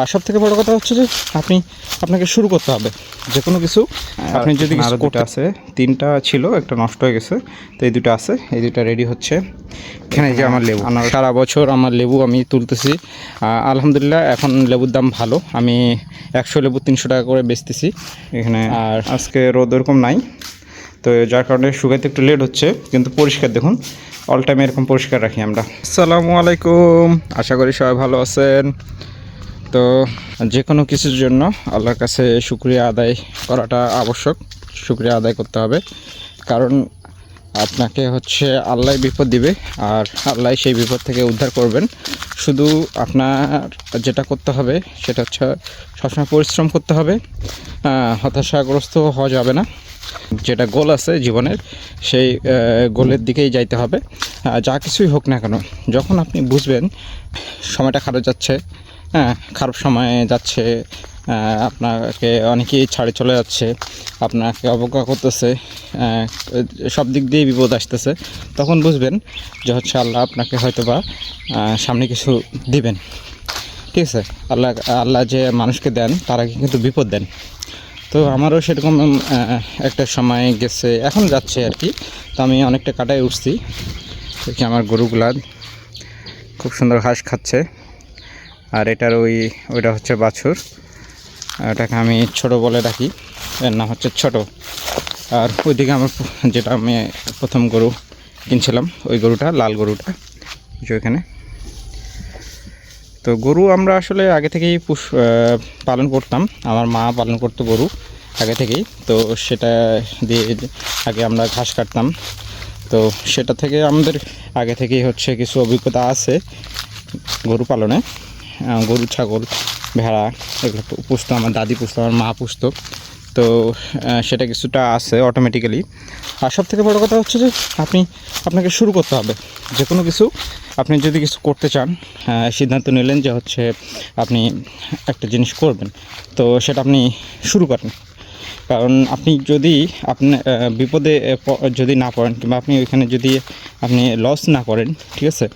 আর সব থেকে বড় কথা হচ্ছে যে আপনি আপনাকে শুরু করতে হবে। যে কোনো কিছু আপনি যদি কিছু আরও দুটো আছে। তিনটা ছিল একটা নষ্ট হয়ে গেছে। তো এই দুটো আছে এই দুটো রেডি হচ্ছে। এখানে যে আমার লেবু। আনার সারা বছর আমার লেবু আমি তুলতেছি। আলহামদুলিল্লাহ এখন লেবুর দাম ভালো। আমি একশো লেবু তিনশো টাকা করে বেচতেছি। এখানে আর আজকে রোদ ওরকম নাই। তো যার কারণে শুকাইতে একটু লেট হচ্ছে কিন্তু পরিষ্কার দেখুন। অল টাইম এরকম পরিষ্কার রাখি আমরা। আসসালামু আলাইকুম। আশা করি সবাই ভালো আছেন। তো যে কোনো কিছুর জন্য আল্লাহর কাছে শুক্রিয়া আদায় করাটা আবশ্যক, শুক্রিয়া আদায় করতে হবে। কারণ আপনাকে হচ্ছে আল্লাহ বিপদ দিবে আর আল্লাহ সেই বিপদ থেকে উদ্ধার করবেন। শুধু আপনার যেটা করতে হবে সেটা হচ্ছে সবসময় পরিশ্রম করতে হবে। হতাশাগ্রস্ত হওয়া যাবে না। যেটা গোল আছে জীবনের, সেই গোলের দিকেই যাইতে হবে। যা কিছুই হোক না কেন, যখন আপনি বুঝবেন সময়টা খারাপ যাচ্ছে খারাপ সময়ে যাচ্ছে আপনাকে অনেকেই ছাড়ে চলে যাচ্ছে, আপনাকে অবজ্ঞা করতেছে সব দিক দিয়ে বিপদ আসতেছে। তখন বুঝবেন যে হচ্ছে আল্লাহ আপনাকে হয়তো বা সামনে কিছু দিবেন। ঠিক আছে? আল্লাহ আল্লাহ যে মানুষকে দেন, তারা কিন্তু বিপদ দেন। তো আমারও সেরকম একটা সময় গেছে, এখন যাচ্ছে আর কি। তো আমি অনেকটা কাটায় উঠছি। দেখি আমার গরুগুলা খুব সুন্দর ঘাস খাচ্ছে। আর এটার ওই, ওইটা হচ্ছে বাছুর। এটাকে আমি ছোট বলে রাখি এর নাম হচ্ছে ছোট। আর ওইদিকে আমার যেটা আমি প্রথম গরু কিনছিলাম, ওই গরুটা, লাল গরুটা, যে ওইখানে। তো গরু আমরা আসলে আগে থেকেই পুষ পালন করতাম। আমার মা পালন করতো গরু আগে থেকেই। তো সেটা দিয়ে আগে আমরা ঘাস কাটতাম। তো সেটা থেকে আমাদের আগে থেকেই হচ্ছে কিছু অভিজ্ঞতা আছে গরু পালনে। গরু, ছাগল, ভেড়া, এগুলো পুষতো, আমার দাদি পুষতো, আমার মা পুষতো। তো সেটা কিছুটা আছে অটোমেটিক্যালি আর সব থেকে বড়ো কথা হচ্ছে যে, আপনি, আপনাকে শুরু করতে হবে। যে কোনো কিছু আপনি যদি কিছু করতে চান সিদ্ধান্ত নিলেন যে হচ্ছে আপনি একটা জিনিস করবেন, তো সেটা আপনি শুরু করেন। কারণ আপনি যদি আপনি বিপদে যদি না পড়েন কিংবা আপনি ওইখানে যদি আপনি লস না করেন, ঠিক আছে,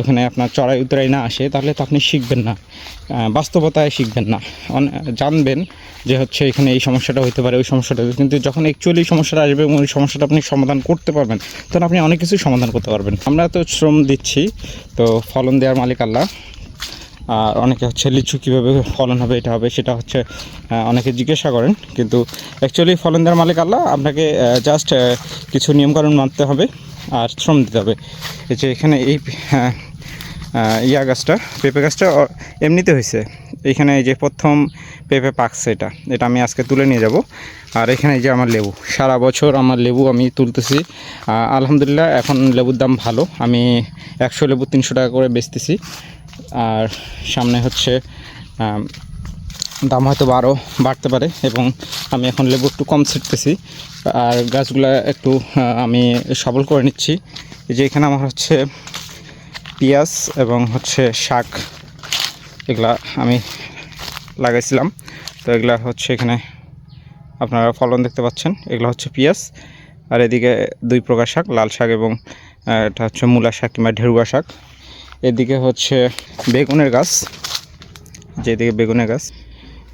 ওখানে আপনার চড়াই উতরাই না আসে, তাহলে তো আপনি শিখবেন না। বাস্তবতায় শিখবেন না। জানবেন যে হচ্ছে এখানে এই সমস্যাটা হতে পারে, ওই সমস্যাটা কিন্তু যখন অ্যাকচুয়ালি সমস্যাটা আসবে এবং ওই সমস্যাটা আপনি সমাধান করতে পারবেন, তখন আপনি অনেক কিছুই সমাধান করতে পারবেন। আমরা তো শ্রম দিচ্ছি, তো ফলন দেওয়ার মালিক আল্লাহ। আর অনেকে হচ্ছে লিচু কীভাবে ফলন হবে এটা হবে সেটা হচ্ছে অনেকে জিজ্ঞাসা করেন। কিন্তু অ্যাকচুয়ালি ফলন দেওয়ার মালিক আল্লাহ আপনাকে জাস্ট কিছু নিয়মকানুন মানতে হবে আর শ্রম দিতে হবে। এই যে এখানে এই হ্যাঁ, ইয়া গাছটা পেঁপে গাছটা এমনিতে হয়েছে। এইখানে এই যে প্রথম পেঁপে পাকছে এটা এটা আমি আজকে তুলে নিয়ে যাব। আর এখানে এই যে আমার লেবু সারা বছর আমার লেবু আমি তুলতেছি। আলহামদুলিল্লাহ এখন লেবুর দাম ভালো। আমি একশো লেবু তিনশো টাকা করে বেচতেছি। আর সামনে হচ্ছে দাম হয়তো আরও বাড়তে পারে এবং আমি এখন লেবু একটু কম ছিটতেছি। আর গাছগুলা একটু আমি সবল করে নিচ্ছি। যে এখানে আমার হচ্ছে পেঁয়াজ এবং হচ্ছে শাক, এগুলা আমি লাগাইছিলাম। তো এগুলা হচ্ছে এখানে আপনারা ফলন দেখতে পাচ্ছেন। এগুলো হচ্ছে পেঁয়াজ। আর এদিকে দুই প্রকার শাক, লাল শাক এবং এটা হচ্ছে মূলা শাক কিংবা ঢেরুয়া শাক। এদিকে হচ্ছে বেগুনের গাছ, যেদিকে বেগুনের গাছ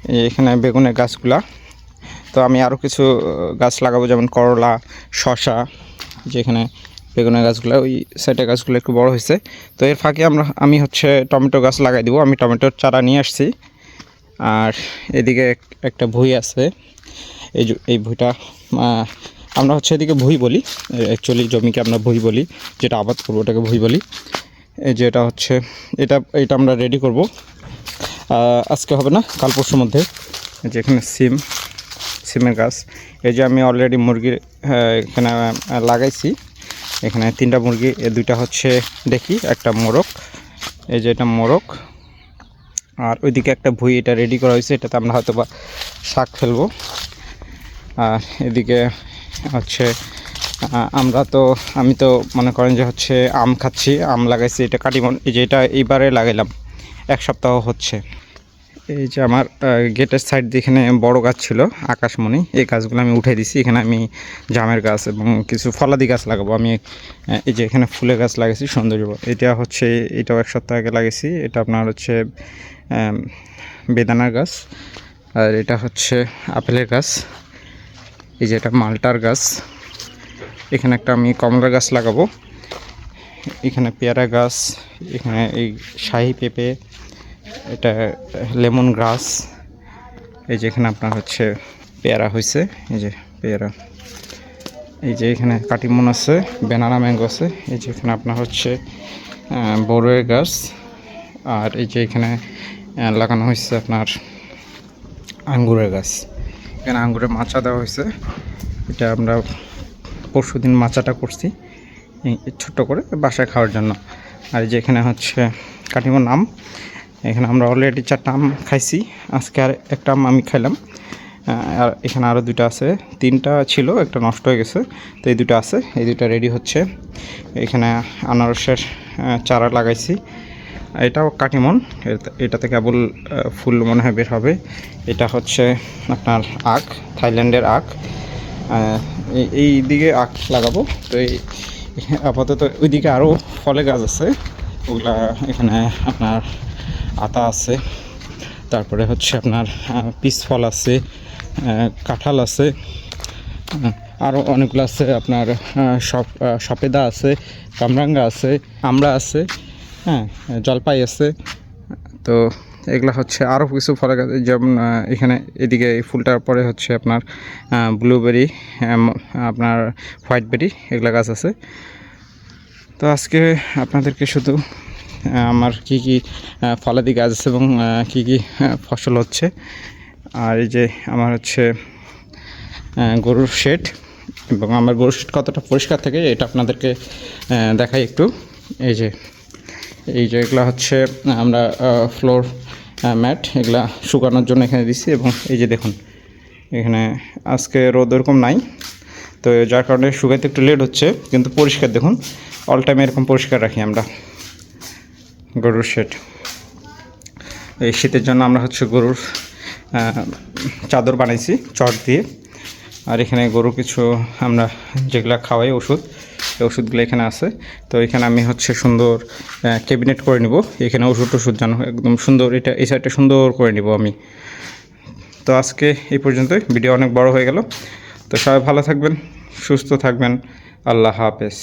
এখানে বেগুনের গাছগুলা। তো আমি আরও কিছু গাছ লাগাবো, যেমন করলা শশা যেখানে বেগুনের গাছগুলো, ওই সাইডের গাছগুলো একটু বড় হয়েছে। তো এর ফাঁকে আমরা, আমি হচ্ছে টমেটো গাছ লাগাই দিব, আমি টমেটোর চারা নিয়ে আসছি। আর এদিকে এক- একটা ভুঁই আছে, এই এই ভুঁইটা আমরা হচ্ছে এদিকে ভুঁই বলি অ্যাকচুয়ালি জমিকে আমরা ভুঁই বলি, যেটা আবাদ করব ওটাকে ভুঁই বলি। এই যে এটা হচ্ছে, এটা এটা আমরা রেডি করব। আজকে হবে না, কাল পরশুর মধ্যে। যে এখানে সিম, সিমের গাছ। এই যে আমি অলরেডি মুরগির এখানে লাগাইছি। এখানে তিনটা মুরগি দুইটা হচ্ছে দেখি, একটা মোরগ। এই যে এটা মোরগ। আর ওইদিকে একটা ভুঁই, এটা রেডি করা হয়েছে, এটাতে আমরা হয়তো বা শাক ফেলব। আর এদিকে হচ্ছে আমরা তো, আমি তো মনে করেন যে হচ্ছে আম খাচ্ছি, আম লাগাইছি, এটা কাটিমন এই যে এটা এইবারে লাগাইলাম, এক সপ্তাহ হচ্ছে। এই যে আমার গেটের সাইড দিয়ে এখানে বড় গাছ ছিল, আকাশমণি, এই গাছগুলো আমি উঠে দিছি, এখানে আমি জামের গাছ এবং কিছু ফলাদি গাছ লাগাবো, আমি এই যে এখানে ফুলের গাছ লাগাইছি, সৌন্দর্য, এটা হচ্ছে, এটাও এক সপ্তাহ আগে লাগাইছি, এটা আপনার হচ্ছে বেদানার গাছ, আর এটা হচ্ছে আপেলের গাছ, এই যে এটা মালটার গাছ এখানে একটা আমি কমলা গাছ লাগাবো। এখানে পেয়ারা গাছ, এখানে এই শাহি পেঁপে, এটা লেমন গ্রাস, এই যে এখানে আপনার হচ্ছে পেয়ারা হয়েছে এই যে পেয়ারা। এই যে এখানে কাটিমন আছে, বেনানা ম্যাঙ্গো আছে, এই যে এখানে আপনার হচ্ছে বড়ইয়ের গাছ, আর এই যে এখানে লাগানো হয়েছে আপনার আঙ্গুরের গাছ। এখানে আঙ্গুরের মাচা দেওয়া হয়েছে এটা আমরা পরশু দিন মাচাটা করছি ছোট্ট করে বাসায় খাওয়ার জন্য। আর যে এখানে হচ্ছে কাটিমোর নাম, এখানে আমরা অলরেডি চারটা আম খাইছি, আজকে আর একটা আম আমি খাইলাম। আর এখানে আরও দুটো আছে, তিনটা ছিল, একটা নষ্ট হয়ে গেছে, তো এই দুটো আছে, এই দুটো রেডি হচ্ছে। এখানে আনারসের চারা লাগাইছি, এটাও কাটিমন এটা- এটাতে কেবল ফুল মনে হয় বের হবে। এটা হচ্ছে আপনার আখ, থাইল্যান্ডের আখ। এই- দিকে আখ লাগাবো। তো এই আপাতত ওইদিকে আরও ফলে গাছ আছে। ওগুলা এখানে আপনার আতা আছে। তারপরে হচ্ছে আপনার পিস ফল আছে কাঁঠাল আছে আরও অনেকগুলো আছে আপনার সপ সপেদা আছে, কামরাঙ্গা আছে, আমড়া আছে হ্যাঁ জলপাই আছে। তো এগুলা হচ্ছে আরও কিছু ফল গাছ, যেমন এখানে এদিকে এই ফুলটার পরে হচ্ছে আপনার ব্লুবেরি আপনার হোয়াইট বেরি এগুলা গাছ আছে। তো আজকে আপনাদেরকে শুধু আমার কি কি ফলাদি গাছ আছে এবং কি কি ফসল হচ্ছে। আর এই যে আমার হচ্ছে গরুর শেড এবং আমার গরুর শেড কতটা পরিষ্কার থাকে, এটা আপনাদেরকে দেখাই একটু। এই যে এই যে এগুলো হচ্ছে, আমরা ফ্লোর ম্যাট, এগুলা শুকানোর জন্য এখানে দিছি এবং এই যে দেখুন, এখানে আজকে রোদ ওরকম নাই। তো যার কারণে শুকাইতে একটু লেট হচ্ছে, কিন্তু পরিষ্কার দেখুন অল টাইম এরকম পরিষ্কার রাখি আমরা। গরুর শেড এই শীতের জন্য আমরা হচ্ছে গরুর চাদর বানাইছি, চট দিয়ে। আর এখানে গরু কিছু আমরা যেগুলা খাওয়াই, ওষুধ ওষুধগুলো এখানে আছে। তো এখানে আমি হচ্ছে সুন্দর ক্যাবিনেট করে নিব। এখানে ওষুধ টষুধ জানো একদম সুন্দর, এটা, এই সাইডটা সুন্দর করে নিব আমি। তো আজকে এই পর্যন্তই। ভিডিও অনেক বড় হয়ে গেল। তো সবাই ভালো থাকবেন, সুস্থ থাকবেন। আল্লাহ হাফেজ।